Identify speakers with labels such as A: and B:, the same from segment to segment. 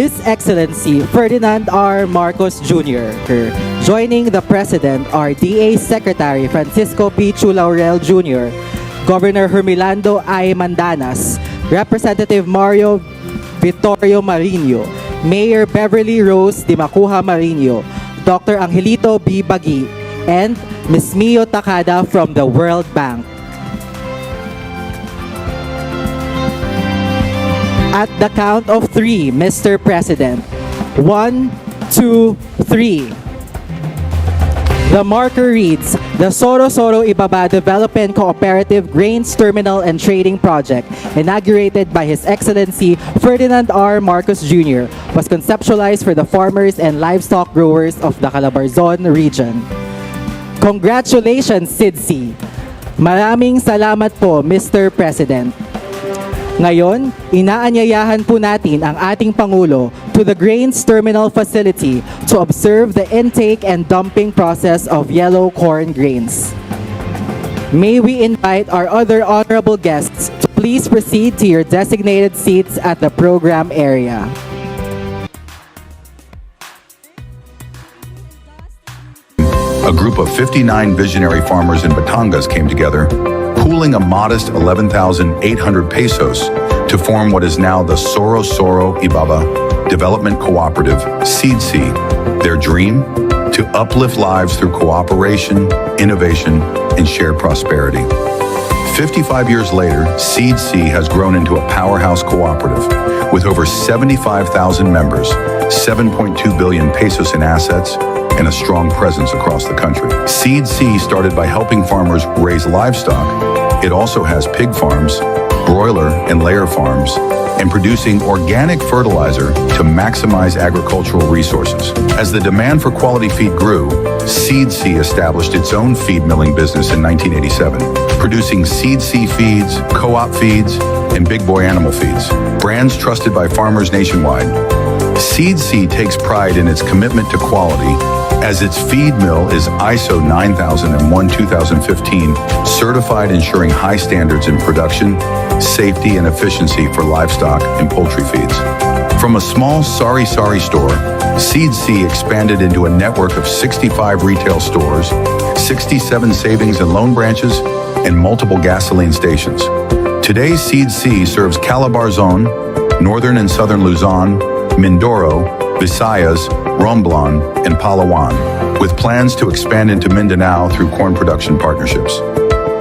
A: His Excellency Ferdinand R. Marcos Jr. Joining the President are DA Secretary Francisco P. Chulaurel Jr., Governor Hermilando I. Mandanas, Representative Mario Vittorio Marino, Mayor Beverly Rose Di Macuja Marino, Dr. Angelito B. Bagi, and Ms. Mio Takada from the World Bank. At the count of three, Mr. President. One, two, three. The marker reads, the Soro Soro Ibaba Development Cooperative Grains Terminal and Trading Project, inaugurated by His Excellency Ferdinand R. Marcos Jr., was conceptualized for the farmers and livestock growers of the Calabarzon region. Congratulations, SIDSI! Maraming salamat po, Mr. President. Ngayon, inaanyayahan po natin ang ating Pangulo to the Grains Terminal Facility to observe the intake and dumping process of yellow corn grains. May we invite our other honorable guests to please proceed to your designated seats at the program area.
B: A group of 59 visionary farmers in Batangas came together, pooling a modest 11,800 pesos to form what is now the Soro Soro Ibaba Development Cooperative, SeedC. Their dream? To uplift lives through cooperation, innovation, and shared prosperity. 55 years later, Seed C has grown into a powerhouse cooperative with over 75,000 members, 7.2 billion pesos in assets, and a strong presence across the country. Seed C started by helping farmers raise livestock. It also has pig farms, broiler and layer farms, and producing organic fertilizer to maximize agricultural resources. As the demand for quality feed grew, Seed C established its own feed milling business in 1987, producing Seed C feeds, co-op feeds, and big boy animal feeds, brands trusted by farmers nationwide. Seed C takes pride in its commitment to quality as its feed mill is ISO 9001-2015 certified ensuring high standards in production, safety, and efficiency for livestock and poultry feeds. From a small Sari Sari store, Seed C expanded into a network of 65 retail stores, 67 savings and loan branches, and multiple gasoline stations. Today, Seed C serves Calabarzon, northern and southern Luzon, Mindoro, Visayas, Romblon, and Palawan, with plans to expand into Mindanao through corn production partnerships.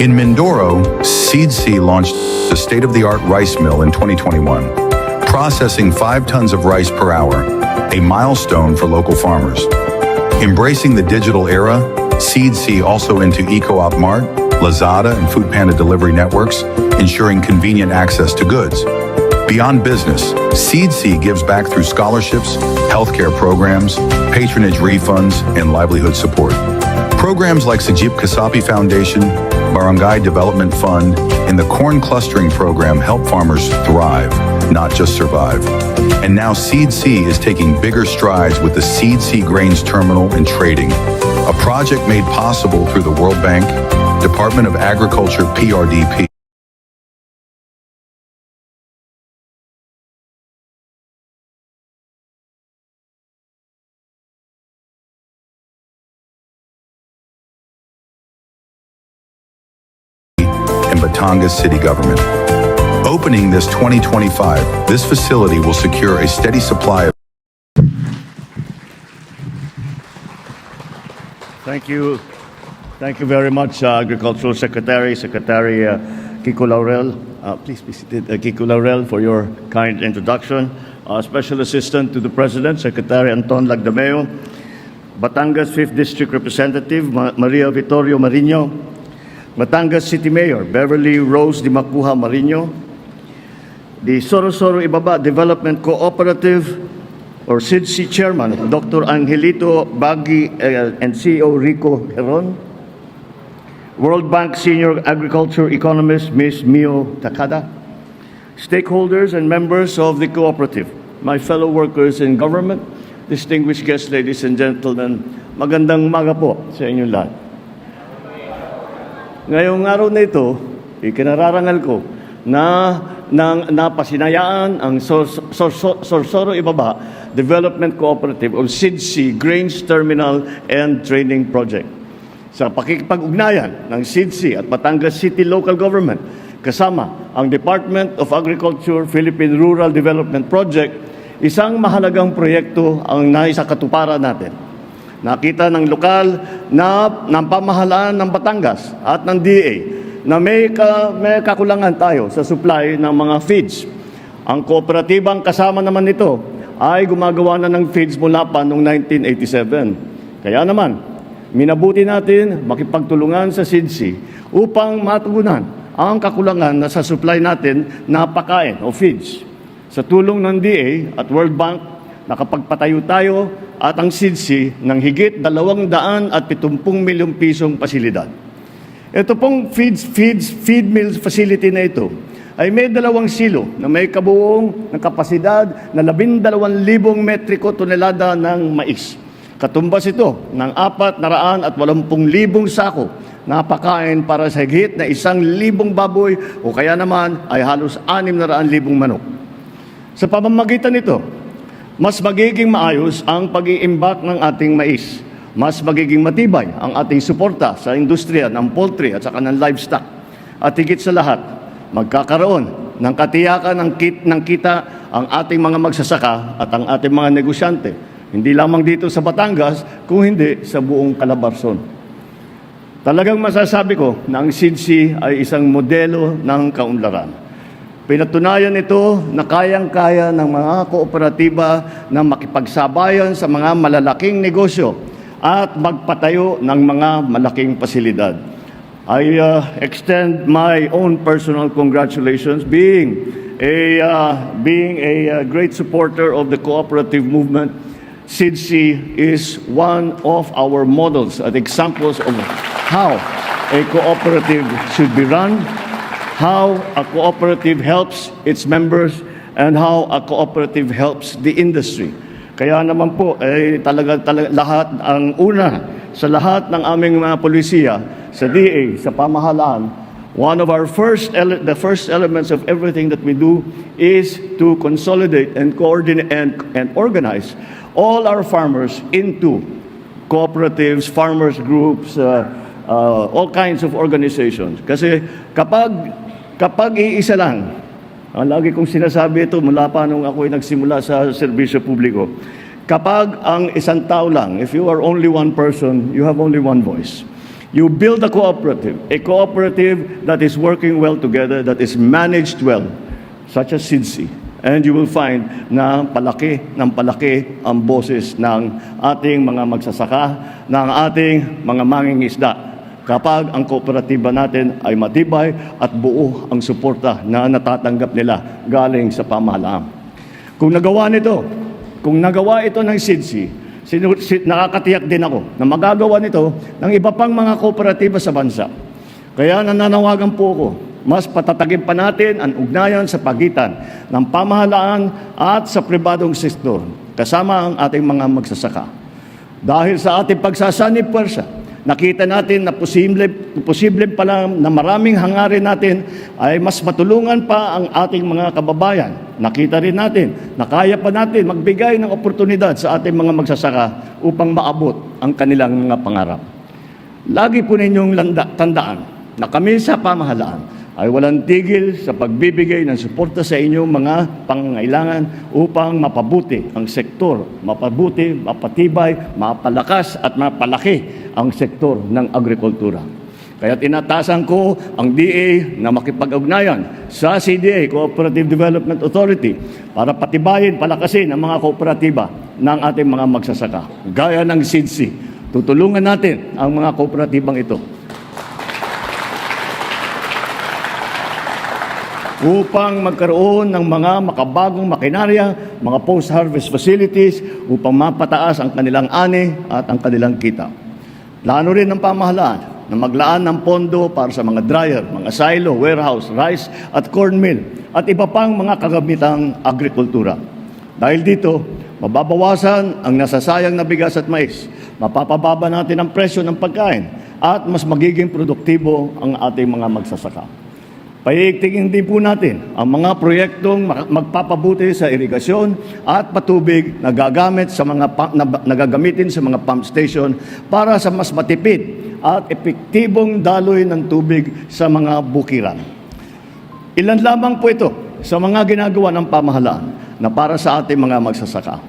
B: In Mindoro, Seed C launched the state-of-the-art rice mill in 2021, processing 5 tons of rice per hour, a milestone for local farmers. Embracing the digital era, Seed C also into EcoOp Mart, Lazada, and Food Panda delivery networks, ensuring convenient access to goods. Beyond business, Seed C gives back through scholarships, healthcare programs, patronage refunds, and livelihood support. Programs like Sajib Kasapi Foundation, Barangay Development Fund, and the Corn Clustering Program help farmers thrive, not just survive. And now Seed C is taking bigger strides with the Seed C Grains Terminal and Trading, a project made possible through the World Bank, Department of Agriculture PRDP. Batangas City Government. Opening this 2025, this facility will secure a steady supply of
C: Thank you. Thank you very much, uh, Agricultural Secretary, Secretary uh, Kiko Laurel. Uh, please be seated, uh, Kiko Laurel, for your kind introduction. Special Assistant to the President, Secretary Anton Lagdameo. Batangas 5th District Representative Ma- Maria Vittorio Marino. Batangas City Mayor Beverly Rose Di Macuja Marino. The Soro-Soro Ibaba Development Cooperative or SIDSI Chairman, Dr. Angelito Bagi uh, and CEO Rico Heron. World Bank Senior Agriculture Economist Ms. Mio Takada. Stakeholders and members of the cooperative, my fellow workers in government, distinguished guests, ladies and gentlemen, magandang umaga po sa inyong lahat. Ngayong araw na ito, ikinararangal ko na nang napasinayaan ang Sor- Sor- Sor- Sorsoro Ibaba Development Cooperative o SIDC Grains Terminal and Training Project. Sa pakikipag-ugnayan ng SIDC at Batangas City Local Government kasama ang Department of Agriculture Philippine Rural Development Project, isang mahalagang proyekto ang naisakatuparan natin. Nakita ng lokal na ng pamahalaan ng Batangas at ng DA na may, ka, may kakulangan tayo sa supply ng mga feeds. Ang kooperatibang kasama naman nito ay gumagawa na ng feeds mula pa noong 1987. Kaya naman, minabuti natin makipagtulungan sa SIDSI upang matugunan ang kakulangan na sa supply natin na pakain o feeds. Sa tulong ng DA at World Bank, nakapagpatayo tayo at ang SIDSI ng higit 270 milyong pisong pasilidad. Ito pong feeds, feeds, feed mill facility na ito ay may dalawang silo na may kabuong ng kapasidad na 12,000 metriko tonelada ng mais. Katumbas ito ng 480,000 sako na pakain para sa higit na isang libong baboy o kaya naman ay halos 600,000 manok. Sa pamamagitan nito, mas magiging maayos ang pag-iimbak ng ating mais. Mas magiging matibay ang ating suporta sa industriya ng poultry at saka ng livestock. At higit sa lahat, magkakaroon ng katiyakan ng, kit, ng kita ang ating mga magsasaka at ang ating mga negosyante. Hindi lamang dito sa Batangas, kung hindi sa buong Calabarzon. Talagang masasabi ko na ang SIDSI ay isang modelo ng kaunlaran. Pinatunayan ito na kayang-kaya ng mga kooperatiba na makipagsabayan sa mga malalaking negosyo at magpatayo ng mga malaking pasilidad. I uh, extend my own personal congratulations being a, uh, being a uh, great supporter of the cooperative movement. SIDSI is one of our models and examples of how a cooperative should be run how a cooperative helps its members and how a cooperative helps the industry. Kaya naman po, eh, talaga, talaga lahat, ang una sa lahat ng aming mga polisiya, sa DA, sa pamahalaan, one of our first, the first elements of everything that we do is to consolidate and coordinate and, and organize all our farmers into cooperatives, farmers groups, uh, uh, all kinds of organizations. Kasi kapag kapag iisa lang, ang lagi kong sinasabi ito mula pa nung ako'y nagsimula sa serbisyo publiko, kapag ang isang tao lang, if you are only one person, you have only one voice. You build a cooperative, a cooperative that is working well together, that is managed well, such as SIDSI. And you will find na palaki ng palaki ang boses ng ating mga magsasaka, ng ating mga mangingisda. Kapag ang kooperatiba natin ay matibay at buo ang suporta na natatanggap nila galing sa pamahalaan. Kung nagawa nito, kung nagawa ito ng SIDSI, nakakatiyak din ako na magagawa nito ng iba pang mga kooperatiba sa bansa. Kaya nananawagan po ako, mas patatagin pa natin ang ugnayan sa pagitan ng pamahalaan at sa pribadong sektor, kasama ang ating mga magsasaka. Dahil sa ating pagsasanib puwersa, nakita natin na posible, posible pala na maraming hangarin natin ay mas matulungan pa ang ating mga kababayan. Nakita rin natin na kaya pa natin magbigay ng oportunidad sa ating mga magsasaka upang maabot ang kanilang mga pangarap. Lagi po ninyong landa, tandaan na kami sa pamahalaan ay walang tigil sa pagbibigay ng suporta sa inyong mga pangangailangan upang mapabuti ang sektor, mapabuti, mapatibay, mapalakas at mapalaki ang sektor ng agrikultura. Kaya tinatasan ko ang DA na makipag-ugnayan sa CDA, Cooperative Development Authority, para patibayin, palakasin ang mga kooperatiba ng ating mga magsasaka. Gaya ng SIDSI, tutulungan natin ang mga kooperatibang ito upang magkaroon ng mga makabagong makinarya, mga post-harvest facilities upang mapataas ang kanilang ani at ang kanilang kita. Plano rin ng pamahalaan na maglaan ng pondo para sa mga dryer, mga silo, warehouse, rice at corn mill at iba pang mga kagamitang agrikultura. Dahil dito, mababawasan ang nasasayang na bigas at mais, mapapababa natin ang presyo ng pagkain at mas magiging produktibo ang ating mga magsasaka. Paigtingin din po natin ang mga proyektong magpapabuti sa irigasyon at patubig na gagamit sa mga na, nagagamitin sa mga pump station para sa mas matipid at epektibong daloy ng tubig sa mga bukiran. Ilan lamang po ito sa mga ginagawa ng pamahalaan na para sa ating mga magsasaka.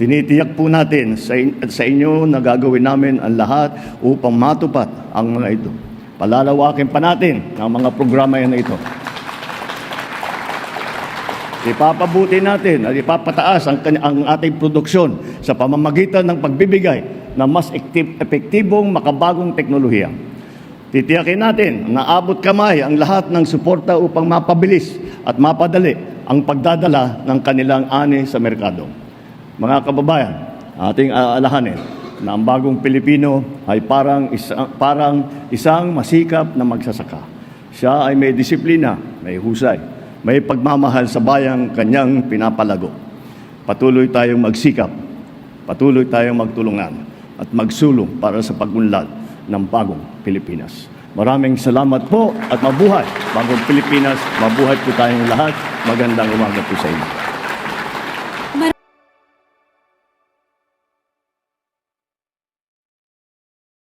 C: Tinitiyak po natin sa, in- sa inyo na gagawin namin ang lahat upang matupad ang mga ito. Palalawakin pa natin ang mga programa na ito. Ipapabuti natin at ipapataas ang, ang ating produksyon sa pamamagitan ng pagbibigay ng mas ekti- epektibong makabagong teknolohiya. Titiyakin natin na abot kamay ang lahat ng suporta upang mapabilis at mapadali ang pagdadala ng kanilang ani sa merkado. Mga kababayan, ating aalahanin na ang bagong Pilipino ay parang, isa, parang isang masikap na magsasaka. Siya ay may disiplina, may husay, may pagmamahal sa bayang kanyang pinapalago. Patuloy tayong magsikap, patuloy tayong magtulungan at magsulong para sa pagunlad ng bagong Pilipinas. Maraming salamat po at mabuhay bagong Pilipinas. Mabuhay po tayong lahat. Magandang umaga po sa inyo.